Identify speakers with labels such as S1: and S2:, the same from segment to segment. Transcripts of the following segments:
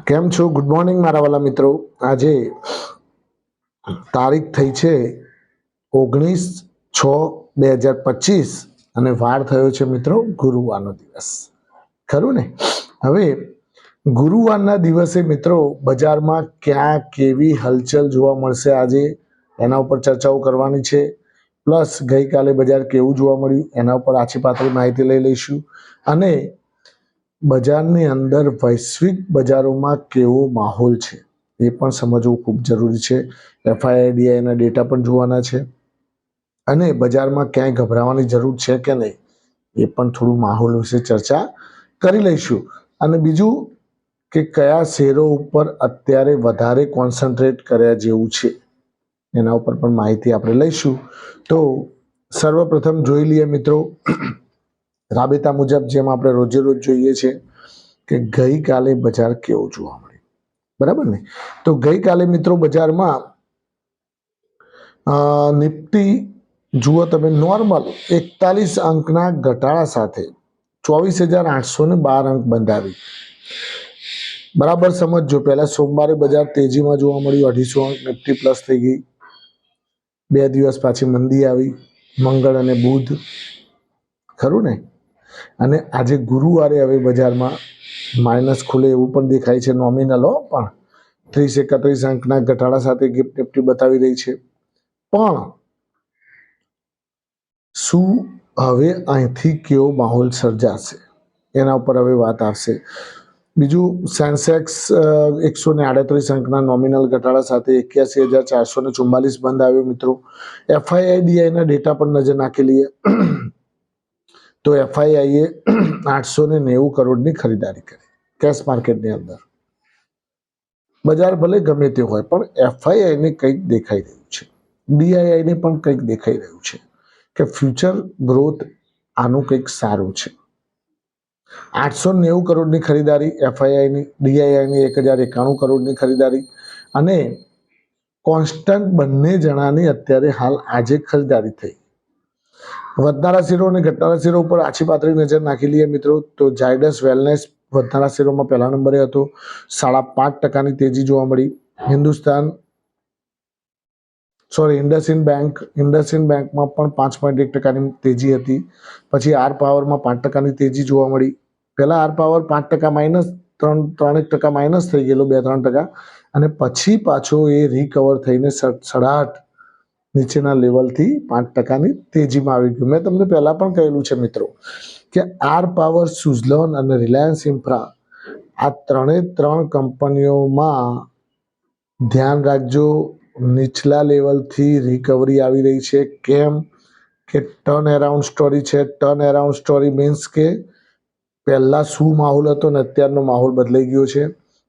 S1: કેમ છો? Good morning મારા વાલા મિત્રો. આજે તારીખ થઈ છે ઓગણીસ છ બે હજાર પચીસ અને વાર થયો છે મિત્રો ગુરુવારનો દિવસ. ખરું ને? હવે ગુરુવારના દિવસે મિત્રો બજારમાં ક્યાં કેવી હલચલ જોવા મળશે આજે? એના ઉપર ચર્ચાઓ કરવાની છે. પ્લસ ગઈકાલે બજાર કેવું જોવા મળ્યું? એના ઉપર આછી પાતળી માહિતી લઈ લઈશું. અને બજારની અંદર વૈશ્વિક બજારોમાં કેવો માહોલ છે એ પણ સમજવું ખૂબ જરૂરી છે. એફઆઈઆઈડીઆઈના ડેટા પણ જોવાના છે. અને બજારમાં ક્યાંય ગભરાવાની જરૂર છે કે નહીં એ પણ થોડું માહોલ વિશે ચર્ચા કરી લઈશું. અને બીજું કે કયા શેરો ઉપર અત્યારે વધારે કોન્સન્ટ્રેટ કર્યા જેવું છે એના ઉપર પણ માહિતી આપણે લઈશું. તો સર્વપ્રથમ જોઈ લઈએ મિત્રો રાબેતા મુજબ જેમ આપણે રોજે રોજ જોઈએ છે કે ગઈકાલે બજાર કેવું જોવા મળ્યું બરાબર ને? તો ગઈકાલે મિત્રો બજારમાં નિફ્ટી જુઓ તમે નોર્મલ એકતાલીસ અંકના ઘટાડા સાથે ચોવીસ હજાર આઠસો ને બાર અંક બંધાવી. બરાબર સમજજો, પહેલા સોમવારે બજાર તેજીમાં જોવા મળ્યું, અઢીસો અંક નિફ્ટી પ્લસ થઈ ગઈ. બે દિવસ પાછી મંદી આવી, મંગળ અને બુધ. ખરું ને? અને આજે ગુરુવારે હવે બજારમાં માઇનસ ખુલે એવું પણ દેખાય છે નોમિનલો પણ ત્રીસ એકત્રીસ અંકના ઘટાડા સાથે ગિફ્ટ નિફ્ટી બતાવી રહી છે. પણ શું હવે અહીંથી કેવો માહોલ સર્જાશે? એના ઉપર હવે વાત આવશે. બીજું સેન્સેક્સ એકસો ને આડત્રીસ અંકના નોમિનલ ઘટાડા સાથે એક્યાસી હજાર ચારસો ને ચુમ્માલીસ બંધ આવ્યો મિત્રો. એફઆઈઆઈડીઆઈના ડેટા પર નજર નાખી લઈએ. તો એફઆઈઆઈએ આઠસો ને નેવું કરોડની ખરીદારી કરી, કેશ માર્કેટની અંદર. બજાર ભલે ગમે તે હોય, પણ એફઆઈઆઈને કંઈક દેખાઈ રહ્યું છે. ડીઆઈઆઈને પણ કંઈક દેખાઈ રહ્યું છે કે ફ્યુચર ગ્રોથ આનું કંઈક સારું છે. આઠસો નેવું કરોડની ખરીદારી એફઆઈઆઈની ડીઆઈઆઈની એક હજાર એકાણું કરોડની ખરીદારી અને કોન્સ્ટન્ટ બંને જણાની અત્યારે હાલ આજે ખરીદારી થઈ. વધનારા શેરો અને ઘટનારા શેરો ઉપર આછી પાતળી નજર નાખી લઈએ મિત્રો. તો જાયડસ વેલનેસ વધનારા શેરોમાં પહેલા નંબરે હતો. સાડા પાંચ ટકાની તેજી જોવા મળી. Hindustan sorry IndusInd bank IndusInd બેંકમાં પણ પાંચ પોઈન્ટ એક ટકાની તેજી હતી. પછી આર પાવરમાં પાંચ ટકાની તેજી જોવા મળી. પહેલા આર પાવર પાંચ ટકા માઇનસ ત્રણ ત્રણેક ટકા માઇનસ થઈ ગયેલો, બે, ત્રણ ટકા. અને પછી પાછો એ રિકવર થઈને સાડા આઠ નીચેના લેવલથી પાંચ ટકાની તેજીમાં આવી ગયું. મેં તમને પહેલા પણ કહેલું છે મિત્રો કે આર પાવર સુઝલોન અને રિલાયન્સ ઇન્ફ્રા આ ત્રણે ત્રણ કંપનીઓમાં ધ્યાન રાખજો. નીચલા લેવલથી રિકવરી આવી રહી છે. કેમ? કે ટર્ન એરાઉન્ડ સ્ટોરી છે. ટર્ન એરાઉન્ડ સ્ટોરી મીન્સ કે પહેલાં શું માહોલ હતો ને અત્યારનો માહોલ બદલાઈ ગયો છે.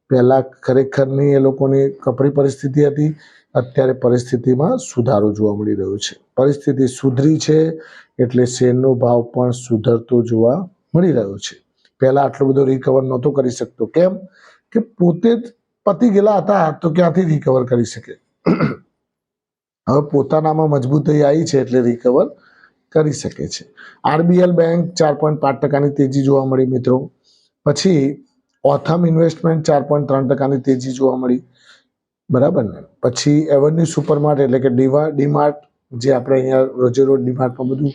S1: પહેલાં ખરેખરની એ લોકોની કપરી પરિસ્થિતિ હતી. અત્યારે પરિસ્થિતિમાં સુધારો જોવા મળી રહ્યો છે. પરિસ્થિતિ સુધરી છે એટલે શેરનો ભાવ પણ સુધરતો જોવા મળી રહ્યો છે. પહેલાં આટલો બધો રિકવર નહોતો કરી શકતો. કેમ? કે પોતે જ પતી ગયેલા હતા, તો ક્યાંથી રિકવર કરી શકે? હવે પોતાનામાં મજબૂતાઈ આવી છે એટલે રિકવર કરી શકે છે. આરબીએલ બેંક ચાર પોઈન્ટ પાંચ ટકાની તેજી જોવા મળી મિત્રો. પછી ઓથમ ઇન્વેસ્ટમેન્ટ ચાર પોઈન્ટ ત્રણ ટકાની તેજી જોવા મળી. બરાબર ને? પછી એવન્યુ સુપરમાર્ટ એટલે કે ડીવા ડીમાર્ટ જે આપણે અહીંયા રોજે રોજ ડીમાર્ટમાં બધું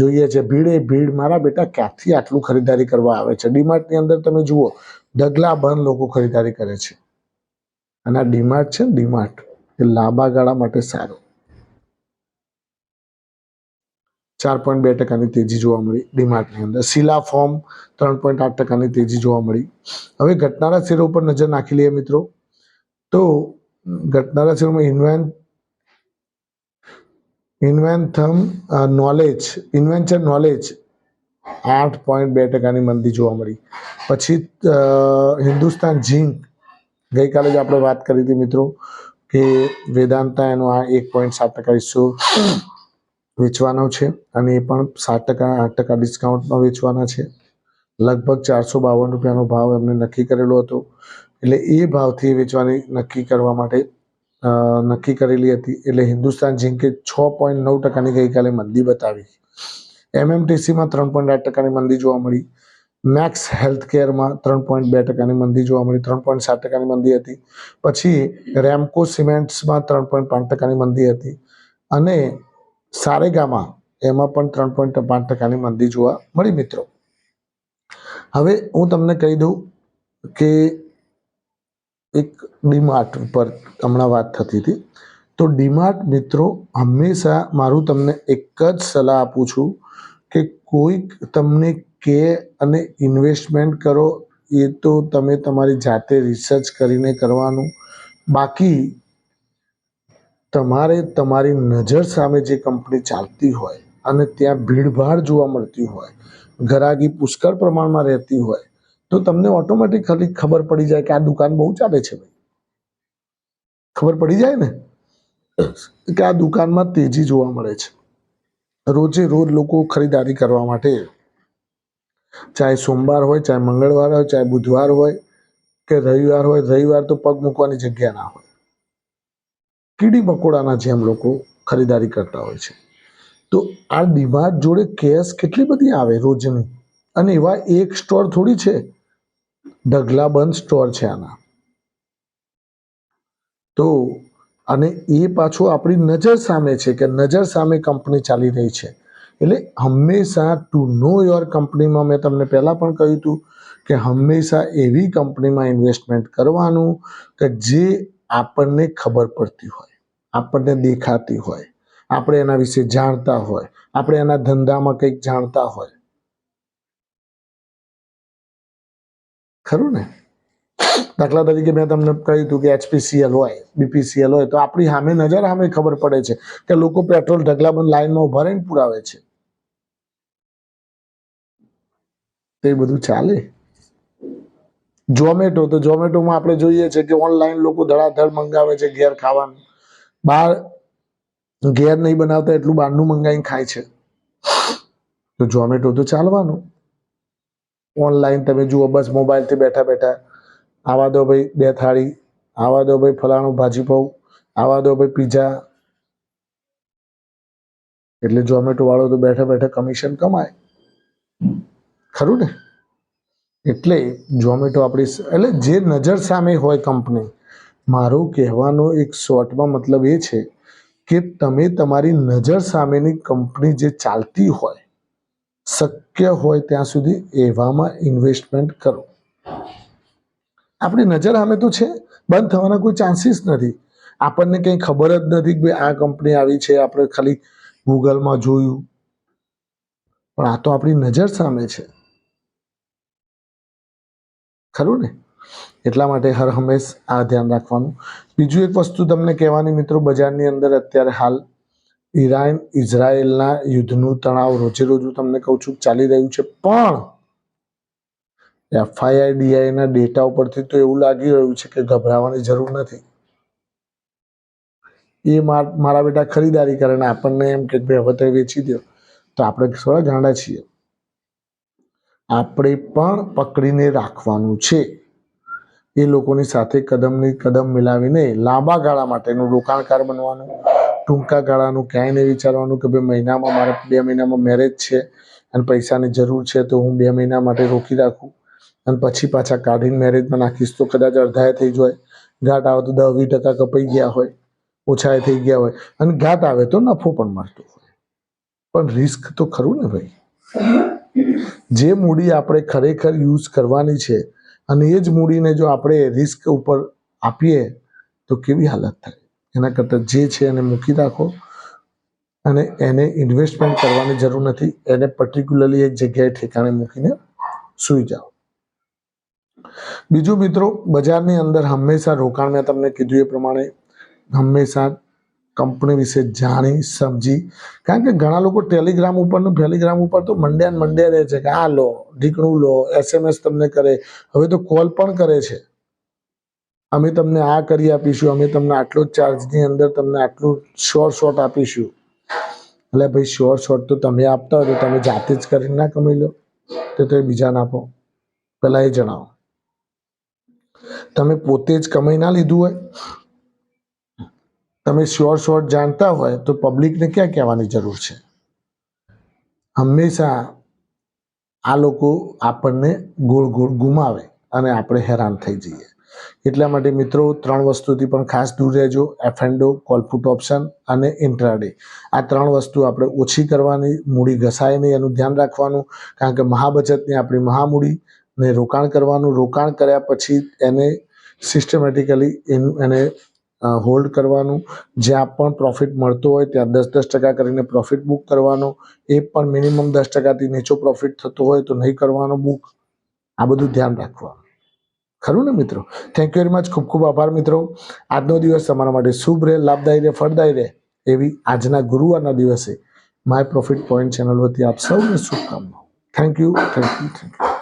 S1: જોઈએ છે, ભીડ ભીડ મારા બેટા ક્યાંથી આટલું ખરીદારી કરવા આવે છે? ડીમાર્ટની અંદર તમે જુઓ ડગલા બંધ લોકો ખરીદારી કરે છે. અને આ ડીમાર્ટ છે ને ડીમાર્ટ એ લાંબા ગાળા માટે સારો. ચાર પોઈન્ટ બે ટકાની તેજી જોવા મળી ડીમાર્ટની અંદર. શિલા ફોર્મ ત્રણ પોઈન્ટ આઠ ટકાની તેજી જોવા મળી. હવે ઘટનારા શેરો ઉપર નજર નાખી લઈએ મિત્રો. તો ઘટનારા શેરોમાં ઇન્વેન્ટ ઇન્વેન્થમ નોલેજ ઇન્વેન્ચર નોલેજ આઠ પોઈન્ટ બે ટકાની મંદી જોવા મળી. પછી હિન્દુસ્તાન ઝીંક. ગઈકાલે જ આપણે વાત કરી હતી મિત્રો કે વેદાંતા એનો આ એક પોઈન્ટ સાત ટકા હિસ્સો વેચવાનો છે અને એ પણ સાત ટકા, આઠ ટકા ડિસ્કાઉન્ટમાં વેચવાના છે. લગભગ ચારસો બાવન રૂપિયાનો ભાવ એમને નક્કી કરેલો હતો. એટલે એ ભાવથી વેચવાની નક્કી કરવા માટે નક્કી કરેલી હતી. એટલે હિન્દુસ્તાન ઝીંકે છ પોઈન્ટ નવ ટકાની ગઈકાલે મંદી બતાવી. એમએમટીસીમાં ત્રણ પોઈન્ટ આઠ ટકાની મંદી જોવા મળી. મેક્સ હેલ્થ કેરમાં ત્રણ પોઈન્ટ બે ટકાની મંદી જોવા મળી. ત્રણ પોઈન્ટ સાત ટકાની મંદી હતી. પછી રેમકો સિમેન્ટ્સમાં ત્રણ પોઈન્ટ પાંચ ટકાની મંદી હતી. અને સારેગામાં એમાં પણ ત્રણ પોઈન્ટ પાંચ ટકાની મંદી જોવા મળી મિત્રો. હવે હું તમને કહી દઉં કે એક ડીમાર્ટ ઉપર હમણાં વાત થતી હતી. તો ડીમાર્ટ મિત્રો, હંમેશા મારું તમને એક જ સલાહ આપું છું કે કોઈક તમને કે અને ઇન્વેસ્ટમેન્ટ કરો, એ તો તમે તમારી જાતે રિસર્ચ કરીને કરવાનું. બાકી તમારે તમારી નજર સામે જે કંપની ચાલતી હોય અને ત્યાં ભીડભાડ જોવા મળતી હોય, ઘરાગી પુષ્કળ પ્રમાણમાં રહેતી હોય તો તમને ઓટોમેટિકલી ખબર પડી જાય કે આ દુકાન બહુ ચાલે છે ભાઈ. ખબર પડી જાય ને? કે આ દુકાનમાં તેજી જોવા મળે છે. રોજે રોજ લોકો ખરીદારી કરવા માટે ચાહે સોમવાર હોય ચાહે મંગળવાર હોય ચાહે બુધવાર હોય કે રવિવાર હોય રવિવાર તો પગ મૂકવાની જગ્યા ના હોય. કીડી મકોડાના જેમ લોકો ખરીદારી કરતા હોય છે. તો આ ડીમાર્ટ જોડે કેશ કેટલી બધી આવે રોજની? અને એવા એક સ્ટોર થોડી છે ઢગલાબંધ સ્ટોર છે આના. તો અને એ પાછું આપણી નજર સામે છે કે નજર સામે કંપની ચાલી રહી છે. એટલે હંમેશા ટુ નો યોર કંપનીમાં મેં તમને પહેલાં પણ કહ્યું હતું કે હંમેશા એવી કંપનીમાં ઇન્વેસ્ટમેન્ટ કરવાનું કે જે આપણને ખબર પડતી હોય, આપણને દેખાતી હોય, આપણે એના વિશે જાણતા હોય, આપણે એના ધંધામાં કંઈક જાણતા હોય. ખરું ને? દાખલા તરીકે મેં તમને કહ્યું હતું કે એચપીસીએલ હોય, બીપીસીએલ હોય, તો આપણી સામે નજર સામે ખબર પડે છે કે લોકો પેટ્રોલ ઢગલાબંધ લાઈનમાં ઊભા રહીને પુરાવે છે. તે બધું ચાલે? ઝોમેટો, તો ઝોમેટોમાં આપણે જોઈએ છે કે ઓનલાઈન લોકો ધડાધડ મંગાવે છે ઘેર ખાવાનું. બહાર ઘેર નહીં બનાવતા એટલું બહારનું મંગાવીને ખાય છે. તો ઝોમેટો તો ચાલવાનું. ઓનલાઈન તમે જુઓ, બસ મોબાઈલથી બેઠા બેઠા. આવા દો ભાઈ બે થાળી, આવા દો ભાઈ ફલાણું ભાજી પાઉં, આવા દો ભાઈ પીઝા એટલે ઝોમેટો વાળો તો બેઠા બેઠા કમિશન કમાય. ખરું ને? એટલે ઝોમેટો આપણી એટલે જે નજર સામે હોય કંપની મારું કહેવાનો એક શોર્ટમાં મતલબ એ છે કે તમે તમારી નજર સામેની કંપની જે ચાલતી હોય શક્ય હોય ત્યાં સુધી એવામાં ઇન્વેસ્ટમેન્ટ કરો. આપણી નજર સામે તો છે, બંધ થવાના કોઈ ચાન્સીસ નથી. આપણને કંઈ ખબર જ નથી કે આ કંપની આવી છે, આપણે ખાલી ગૂગલમાં જોયું. પણ આ તો આપણી નજર સામે છે. ખરું ને? એટલા માટે હર હંમેશ આ ધ્યાન રાખવાનું. બીજું એક વસ્તુ તમને કહેવાની, મિત્રો, બજારની અંદર અત્યારે હાલ ઈરાન ઇઝરાયેલના યુદ્ધનું તણાવ રોજે રોજ તમને કહું છું, ચાલી રહ્યું છે. પણ એફઆઈઆઈ ડેટા ઉપરથી તો એવું લાગી રહ્યું છે કે ગભરાવાની જરૂર નથી. એ મારા બેટા ખરીદારી કરે ને આપણને એમ કે ભાઈ હવે તો વેચી દો તો આપણે થોડા ગાંડા છીએ. આપણે પણ પકડીને રાખવાનું છે. એ લોકોની સાથે કદમની કદમ મિલાવીને લાંબા ગાળા માટેનું રોકાણકાર બનવાનું. ટૂંકા ગાળાનું ક્યાંય નહીં વિચારવાનું કે ભાઈ મહિનામાં મારે બે મહિનામાં મેરેજ છે અને પૈસાની જરૂર છે તો હું બે મહિના માટે રોકી રાખું અને પછી પાછા કાઢીને મેરેજમાં નાખીશ તો કદાચ અડધાએ થઈ જાય ઘાટ આવે તો દસ વીસ ટકા કપાઈ ગયા હોય, ઓછાએ થઈ ગયા હોય અને ઘાટ આવે તો નફો પણ મળતો હોય. પણ રિસ્ક તો ખરું ને ભાઈ? જે મૂડી આપણે ખરેખર યુઝ કરવાની છે અને એ જ મૂડીને જો આપણે રિસ્ક ઉપર આપીએ તો કેવી હાલત થાય? એના કરતાં જે છે એને મૂકી રાખો અને એને ઇન્વેસ્ટમેન્ટ કરવાની જરૂર નથી. એને પર્ટિક્યુલરલી એક જગ્યાએ ઠેકાણે મૂકીને સૂઈ જાઓ. બીજું મિત્રો, બજારની અંદર હંમેશા રોકાણ મેં તમને કીધું એ પ્રમાણે હંમેશા કંપની વિશે જાણી, સમજી. કારણ કે ઘણા લોકો ટેલિગ્રામ ઉપર ટેલિગ્રામ ઉપર તો મંડ્યા મંડ્યા રહે છે કે આ લો, ઢીકણું લો એસએમએસ તમને કરે. હવે તો કોલ પણ કરે છે. અમે તમને આ કરી આપીશું, અમે તમને આટલો જ ચાર્જની અંદર તમને આટલું શોર્ટ શોર્ટ આપીશું. એટલે ભાઈ શોર્ટ શોર્ટ તો તમે આપતા હોય તો તમે જાતે જ કરીને ના કમાઈ લો. તો તો બીજાને આપો. પહેલાં એ જણાવો. તમે પોતે જ કમાઈ ના લીધું હોય. તમે શ્યોર શોર્ટ જાણતા હોય તો પબ્લિકને ક્યાં કહેવાની જરૂર છે? હંમેશા આ લોકો આપણને ગોળ ગોળ ગુમાવે અને આપણે હેરાન થઈ જઈએ. એટલા માટે મિત્રો, ત્રણ વસ્તુથી પણ ખાસ દૂર રહેજો. એફએન્ડો કોલપુટ ઓપ્શન અને ઇન્ટ્રાડે આ ત્રણ વસ્તુ આપણે ઓછી કરવાની, મૂડી ઘસાય નહીં, એનું ધ્યાન રાખવાનું. કારણ કે મહાબચતની આપણી મહામૂડી ને રોકાણ કરવાનું. રોકાણ કર્યા પછી એને સિસ્ટમેટિકલી એને હોલ્ડ કરવાનું. જ્યાં પણ પ્રોફિટ મળતો હોય ત્યાં દસ દસ ટકા કરીને પ્રોફિટ બુક કરવાનો. એ પણ મિનિમમ દસ ટકાથી નીચો પ્રોફિટ થતો હોય તો નહીં કરવાનો બુક આ બધું ધ્યાન રાખવાનું. ખરું ને મિત્રો? થેન્ક યુ વેરી મચ ખૂબ ખૂબ આભાર મિત્રો. આજનો દિવસ તમારા માટે શુભ રહે, લાભદાયી રહે, ફળદાયી રહે એવી આજના ગુરુવારના દિવસે માય પ્રોફિટ પોઈન્ટ ચેનલ વતી આપ સૌને શુભકામનાઓ. Thank you thank you thank you